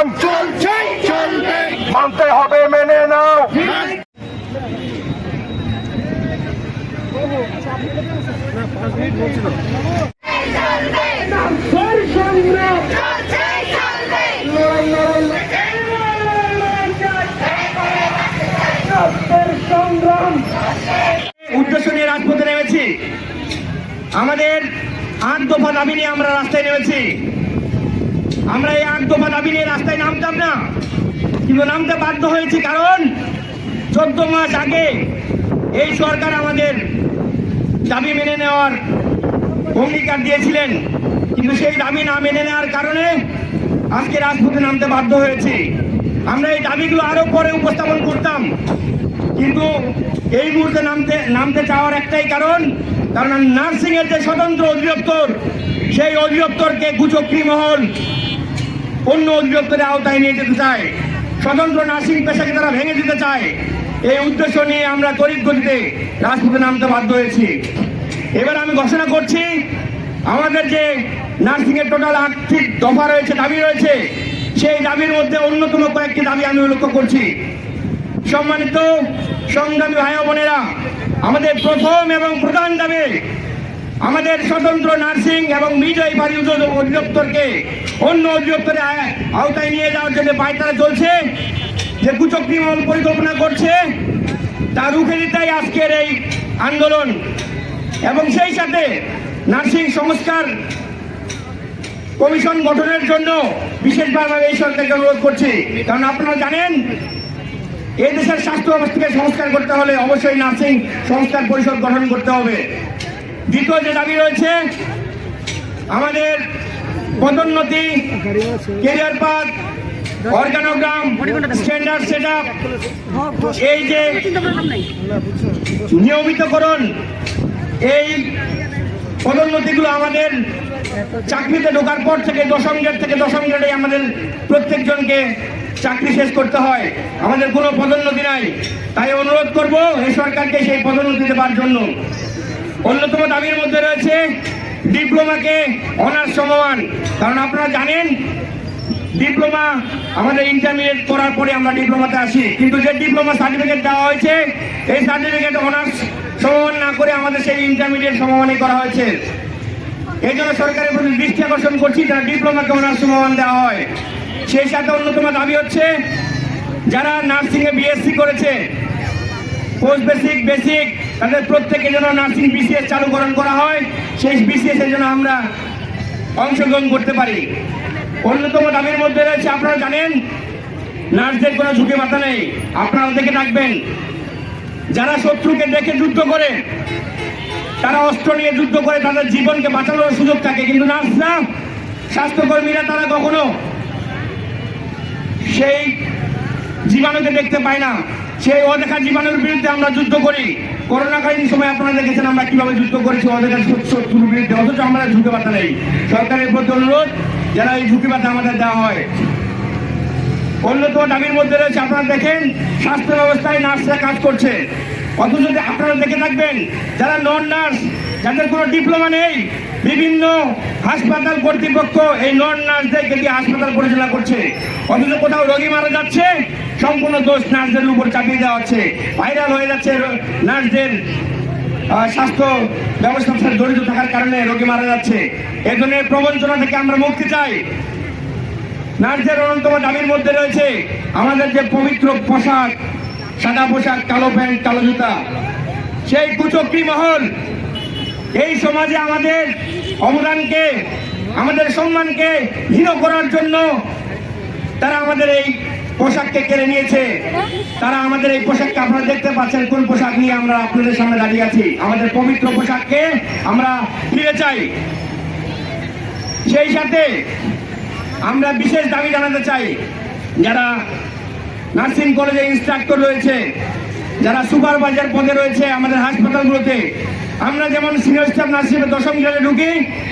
সংগ্রাম চলছে, চলবে। মানতে হবে, মেনে নাও। উদ্দেশ্য নিয়ে রাজপথে নেমেছি। আমাদের আট দফা দাবি নিয়ে আমরা রাস্তায় নেমেছি। আমরা এই আট দফা দাবি নিয়ে রাস্তায় নামতাম না। কিন্তু নামতে বাধ্য হয়েছি কারণ চোদ্দ মাস আগে এই সরকার আমাদের দাবি মেনে নেওয়ার অঙ্গীকার দিয়েছিলেন। কিন্তু সেই দাবি না মেনে নেওয়ার কারণে আজকে রাজপথে নামতে বাধ্য হয়েছি। আমরা এই দাবিগুলো আরও পরে উপস্থাপন করতাম। কিন্তু এই মুহূর্তে নামতে নামতে চাওয়ার একটাই কারণ কারণ নার্সিং এর যে স্বতন্ত্র অধিদপ্তর, সেই অধিদপ্তরকে কুচক্রি মহল অন্য অধিদপ্তরের আওতায় নিয়ে যেতে চায়। স্বতন্ত্র নার্সিং পেশাকে তারা ভেঙে দিতে চায়। এই উদ্দেশ্য নিয়ে আমরা তড়িৎ গতিতে রাজপথে নামতে বাধ্য হয়েছি। এবার আমি ঘোষণা করছি, আমাদের যে নার্সিং এর টোটাল আর্থিক দফা রয়েছে, দাবি রয়েছে, সেই দাবির মধ্যে অন্যতম কয়েকটি দাবি আমি লক্ষ্য করছি। সম্মানিত সংগ্রামী ভাই বোনেরা, আমাদের প্রথম এবং প্রধান দাবি আমাদের স্বতন্ত্র নার্সিং এবং মিডওয়াইফারি পারি অধিদপ্তরকে অন্য অধিদপ্তরে আওতায় নিয়ে যাওয়ার জন্য পায়তারা চলছে, যে কুচক্রি মহল পরিকল্পনা করছে তা রুখে দিতেই আজকের এই আন্দোলন। এবং সেই সাথে নার্সিং সংস্কার কমিশন গঠনের জন্য বিশেষভাবে এই সরকারকে অনুরোধ করছি। কারণ আপনারা জানেন এই দেশের স্বাস্থ্য ব্যবস্থাকে সংস্কার করতে হলে অবশ্যই নার্সিং সংস্কার পরিষদ গঠন করতে হবে। দ্বিতীয় যে দাবি রয়েছে, আমাদের পদোন্নতি career path organogram standard set এই যে নিয়মিতকরণ, এই পদোন্নতিগুলো আমাদের চাকরিতে ঢোকার পর থেকে দশম গ্রেড থেকে দশম গ্রেডে আমাদের প্রত্যেকজনকে চাকরি শেষ করতে হয়। আমাদের কোনো পদোন্নতি নাই। তাই অনুরোধ করব এই সরকারকে সেই পদোন্নতি দেওয়ার জন্য। অন্যতম দাবির মধ্যে রয়েছে ডিপ্লোমাকে অনার্স সমমান। কারণ আপনারা জানেন, ডিপ্লোমা আমাদের ইন্টারমিডিয়েট করার পরে আমরা ডিপ্লোমাতে আসি। কিন্তু যে ডিপ্লোমা সার্টিফিকেট দেওয়া হয়েছে, এই সার্টিফিকেট অনার্স সমমান না করে আমাদের সেই ইন্টারমিডিয়েট সমমানই করা হয়েছে। এই জন্য সরকারের প্রতি দৃষ্টি আকর্ষণ করছি, যারা ডিপ্লোমাকে অনার্স সমমান দেওয়া হয়। সেই সাথে অন্যতম দাবি হচ্ছে, যারা নার্সিংয়ে বিএসসি করেছে পোস্ট বেসিক বেসিক তাদের প্রত্যেকে যেন নার্সিং বিসিএস চালুকরণ করা হয়, সেই বিসিএস জন্য আমরা অংশগ্রহণ করতে পারি। অন্যতম দাবির মধ্যে রয়েছে, আপনারা জানেন, নার্সদের কোনো ঝুঁকি মাথা নেই। আপনারা ওদেরকে থাকবেন যারা শত্রুকে দেখে যুদ্ধ করে, তারা অস্ত্র নিয়ে যুদ্ধ করে তাদের জীবনকে বাঁচানোর সুযোগ থাকে। কিন্তু নার্সরা, স্বাস্থ্যকর্মীরা তারা কখনো সেই জীবাণুকে দেখতে পায় না। সেই অদেখা জীবাণুর বিরুদ্ধে আমরা যুদ্ধ করি। করোনাকালীন সময় আপনারা দেখেছেন আমরা কীভাবে যুদ্ধ করেছি অদেখা শত্রুর বিরুদ্ধে অথচ আমরা ঝুঁকে বাতা নেই। সরকারের প্রতি অনুরোধ, যেন এই ঝুঁকি বাতা আমাদের দেওয়া হয়। অন্যতম দাবির মধ্যে রয়েছে, আপনারা দেখেন, স্বাস্থ্য ব্যবস্থায় নার্সরা কাজ করছে। অথচ আপনারা দেখে থাকবেন, যারা নন নার্স যাদের কোনো ডিপ্লোমা নেই, বিভিন্ন হাসপাতাল কর্তৃপক্ষ এই নন নার্সদেরকে দিয়ে হাসপাতাল পরিচালনা করছে। অথচ কোথাও রোগী মারা যাচ্ছে সম্পূর্ণ দোষ নার্সদের উপর চাপিয়ে দেওয়া হচ্ছে। ভাইরাল হয়ে যাচ্ছে নার্সদের স্বাস্থ্য ব্যবস্থার সাথে জড়িত থাকার কারণে রোগী মারা যাচ্ছে। এ ধরনের প্রবঞ্চনা থেকে আমরা মুক্তি চাই। নার্সদের অন্যতম দাবির মধ্যে রয়েছে আমাদের যে পবিত্র পোশাক, সাদা পোশাক, কালো প্যান্ট, কালো জুতা, সেই কুচক্রি মহল, এই সমাজে আমাদের অবদানকে, আমাদের সম্মানকে হীন করার জন্য তারা আমাদের এই পোশাককে কেড়ে নিয়েছে। তারা আমাদের এই পোশাককে আপনারা দেখতে পাচ্ছেন, কোন পোশাক নিয়ে আমরা আপনাদের সামনে দাঁড়িয়ে আছি। আমাদের পবিত্র পোশাককে আমরা ফিরে চাই। সেই সাথে আমরা বিশেষ দাবি জানাতে চাই, যারা নার্সিং কলেজে ইনস্ট্রাক্টর রয়েছে, যারা সুপারভাইজার পদে রয়েছে আমাদের হাসপাতালগুলোতে, আমরা যেমন সিনিয়র স্টাফ নার্সিংয়ে দশম গ্রেডে ঢুকি,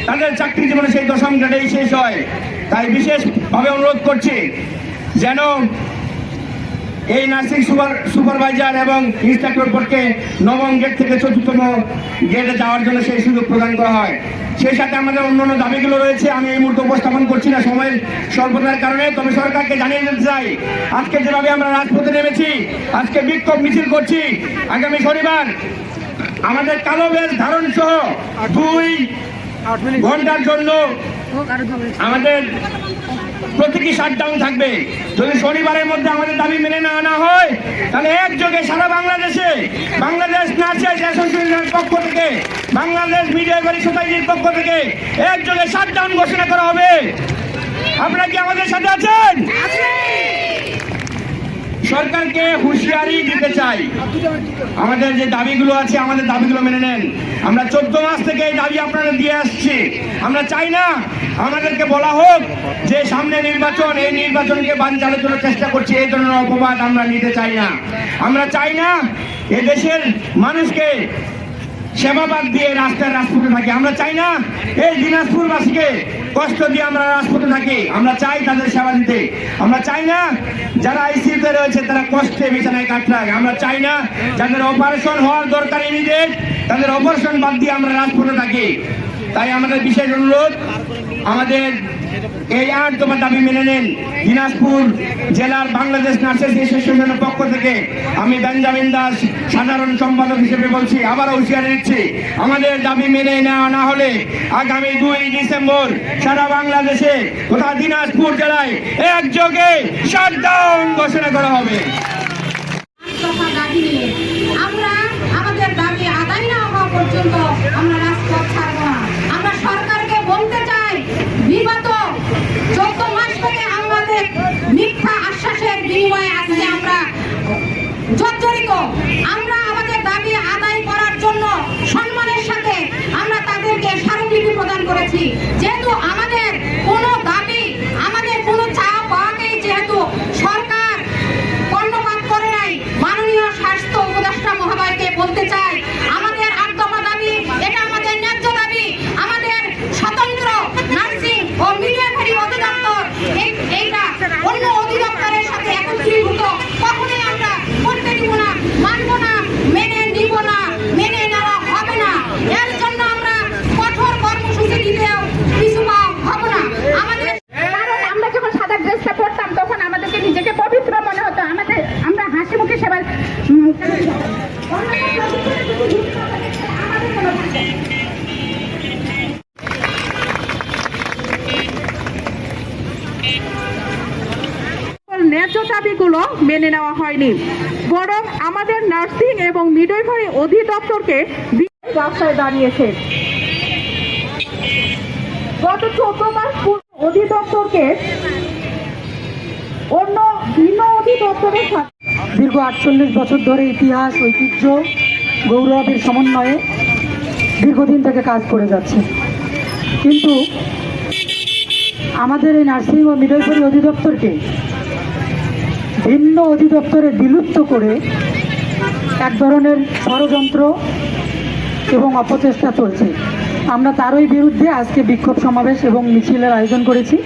তাদের চাকরি জীবনে সেই দশম গ্রেডেই শেষ হয়। তাই বিশেষভাবে অনুরোধ করছি যেন এই নার্সিং সুপার সুপারভাইজার এবং ইনস্ট্রাক্টর পদকে নবম গেট থেকে চতুর্থম গেটে যাওয়ার জন্য সেই সুযোগ প্রদান করা হয়। সেই সাথে আমাদের অন্যান্য দাবিগুলো রয়েছে আমি এই মুহূর্তে উপস্থাপন করছি না সময়ের স্বল্পতার কারণে তবে সরকারকে জানিয়ে দিতে চাই আজকে যেভাবে আমরা রাজপথে নেমেছি আজকে বিক্ষোভ মিছিল করছি আগামী শনিবার আমাদের কালো বেশ ধারণ সহ দুই ঘণ্টার জন্য আমাদের প্রতীকী শাটডাউন থাকবে। যদি শনিবারের মধ্যে আমাদের দাবি মেনে না আনা হয় তাহলে একযোগে সারা বাংলাদেশে বাংলাদেশ নার্সেস অ্যাসোসিয়েশনের পক্ষ থেকে বাংলাদেশ মিডিয়া বাড়ি সোসাইটির পক্ষ থেকে একযোগে শাটডাউন ঘোষণা করা হবে। আপনারা কি আমাদের সাথে আছেন। সরকারকে হুঁশিয়ারি দিতে চাই। আমাদের যে দাবিগুলো আছে, আমাদের দাবিগুলো মেনে নেন। আমরা চোদ্দ মাস থেকে এই দাবি আপনারা দিয়ে আসছি। আমরা চাই না আমাদেরকে বলা হোক যে সামনে নির্বাচন, এই নির্বাচনকে বানচালের জন্য চেষ্টা করছি, এই ধরনের অপবাদ আমরা নিতে চাই না। আমরা চাই না এ দেশের মানুষকে সেবাবাদ দিয়ে রাস্তায় রাজপথে থাকি। আমরা চাই না এই দিনাজপুরবাসীকে কষ্ট দিয়ে আমরা রাজপথে থাকি, আমরা চাই তাদের সেবা দিতে। আমরা চাই না যারা আইসিউতে রয়েছে তারা কষ্টে বিছানায় কাটরায় আমরা চাই না যাদের অপারেশন হওয়ার দরকার ইমিডিয়েট তাদের অপারেশন বাদ দিয়ে আমরা রাজপথে থাকি। তাই আমাদের বিশেষ অনুরোধ, আমাদের এই আট দফা দাবি মেনে নেন। দিনাজপুর জেলার বাংলাদেশ নার্সেস অ্যাসোসিয়েশনের পক্ষ থেকে আমি বেঞ্জামিন দাস, সাধারণ সম্পাদক হিসেবে বলছি, আবারও হুঁশিয়ারি দিচ্ছি, আমাদের দাবি মেনে নেওয়া না হলে আগামী দুই ডিসেম্বর সারা বাংলাদেশে তথা দিনাজপুর জেলায় একযোগে শাটডাউন ঘোষণা করা হবে দফা দাবি নিয়ে আমরা আমাদের দাবি আদায় না হওয়া পর্যন্ত আমরা রাজপথ ছাড়বো না আমরা সরকারকে বলতে চাই বিগত চোদ্দ মাস থেকে আমাদের মিথ্যা আশ্বাসের বিনিময়ে আজকে আমরা জর্জরিত আমরা আমাদের দাবি আদায় করার জন্য সম্মানের সাথে আমরা তাদেরকে স্মারকলিপি প্রদান করেছি যেহেতু আমাদের কোনো দাবি আমাদের কোনো চা পাওয়াকেই যেহেতু সরকার কর্ণপাত করে নাই মাননীয় স্বাস্থ্য উপদেষ্টা মহোদয়কে বলতে চাই আমাদের আট দফা দাবি এটা আমাদের ন্যায্য দাবি আমাদের স্বতন্ত্র নার্সিং ও মিডওয়াইফারি অধিদপ্তর এই- এইটা অন্য অধিদপ্তরের সাথে একত্রীভূত কখনোই আমরা করতে দিব না মানব না মেনে নিব না মেনে নেওয়া হবে না এর জন্য আমরা কঠোর কর্মসূচি দিতেও পিছু পা হব না আমাদের কারণ আমরা যখন সাদা ড্রেসটা পরতাম তখন আমাদেরকে নিজেকে পবিত্র মনে হতো আমাদের আমরা হাসি মুখে সেবার উম, আমাদের কোনো সকল ন্যায্য দাবিগুলো মেনে নেওয়া হয়নি। বরং আমাদের নার্সিং এবং মিডওয়াইফারি অধিদপ্তরকে রাস্তায় দাঁড়িয়েছে গত চোদ্দ মাস অধিদপ্তরকে অন্য ভিন্ন অধিদপ্তরের সাথে দীর্ঘ আটচল্লিশ বছর ধরে ইতিহাস, ঐতিহ্য, গৌরবের সমন্বয়ে দীর্ঘদিন থেকে কাজ করে যাচ্ছে। কিন্তু আমাদের এই নার্সিং ও মিডওয়াইফারি অধিদপ্তরকে ভিন্ন অধিদপ্তরে বিলুপ্ত করে এক ধরনের ষড়যন্ত্র এবং অপচেষ্টা চলছে। আমরা তারই বিরুদ্ধে আজকে বিক্ষোভ সমাবেশ এবং মিছিলের আয়োজন করেছি।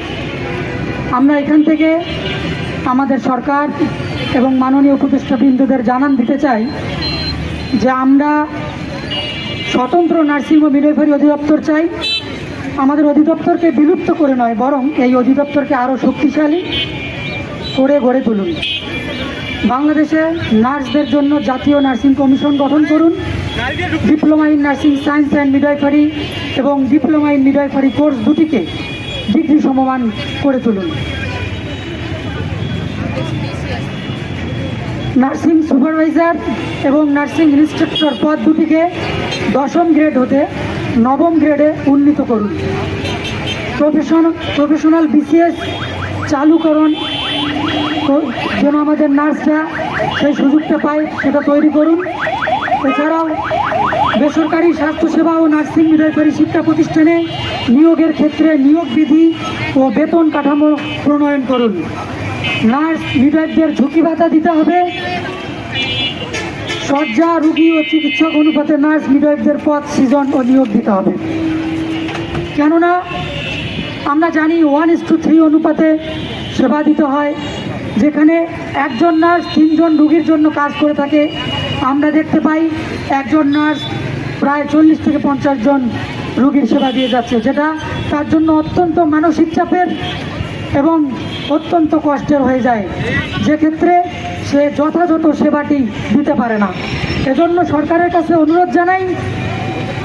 আমরা এখান থেকে আমাদের সরকার এবং মাননীয় উপদেষ্টা বিন্দুদের জানান দিতে চাই যে আমরা স্বতন্ত্র নার্সিং ও মিডওয়াইফারি অধিদপ্তর চাই। আমাদের অধিদপ্তরকে বিলুপ্ত করে নয়, বরং এই অধিদপ্তরকে আরও শক্তিশালী করে গড়ে তুলুন। বাংলাদেশে নার্সদের জন্য জাতীয় নার্সিং কমিশন গঠন করুন। Diploma in nursing science and midwifery এবং ডিপ্লোমা ইন মিডওয়াইফারি কোর্স দুটিকে ডিগ্রি সমমান করে তুলুন। নার্সিং সুপারভাইজার এবং নার্সিং ইনস্ট্রাক্টর পদ দুটিকে দশম গ্রেড হতে নবম গ্রেডে উন্নীত করুন। প্রফেশন প্রফেশনাল বিসিএস চালুকরণ যেন আমাদের নার্সরা সেই সুযোগটা পায়, সেটা তৈরি করুন। এছাড়াও বেসরকারি স্বাস্থ্যসেবা ও নার্সিং মিডওয়াইফারি শিক্ষা প্রতিষ্ঠানে নিয়োগের ক্ষেত্রে নিয়োগ বিধি ও বেতন কাঠামো প্রণয়ন করুন। নার্স মিডওয়াইফদের ঝুঁকি ভাতা দিতে হবে। শয্যা, রুগী ও চিকিৎসক অনুপাতে নার্স মিডওয়াইফদের পদ, সৃজন ও নিয়োগ দিতে হবে। কেননা আমরা জানি ওয়ান ইস টু থ্রি অনুপাতে সেবা দিতে হয়। যেখানে একজন নার্স তিনজন রুগীর জন্য কাজ করে থাকে। আমরা দেখতে পাই একজন নার্স প্রায় চল্লিশ থেকে পঞ্চাশ জন রুগীর সেবা দিয়ে যাচ্ছে, যেটা তার জন্য অত্যন্ত মানসিক চাপের এবং অত্যন্ত কষ্টের হয়ে যায়। যে ক্ষেত্রে সে যথাযথ সেবাটি দিতে পারে না। এজন্য সরকারের কাছে অনুরোধ জানাই,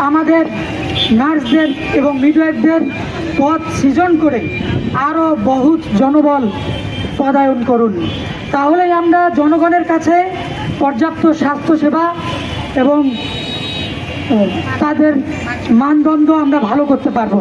আমাদের নার্সদের এবং মিডওয়াইফদের পথ সৃজন করে আরও বহুত জনবল পদায়ন করুন। তাহলে আমরা জনগণের কাছে পর্যাপ্ত স্বাস্থ্যসেবা এবং তাদের মানদণ্ড আমরা ভালো করতে পারব।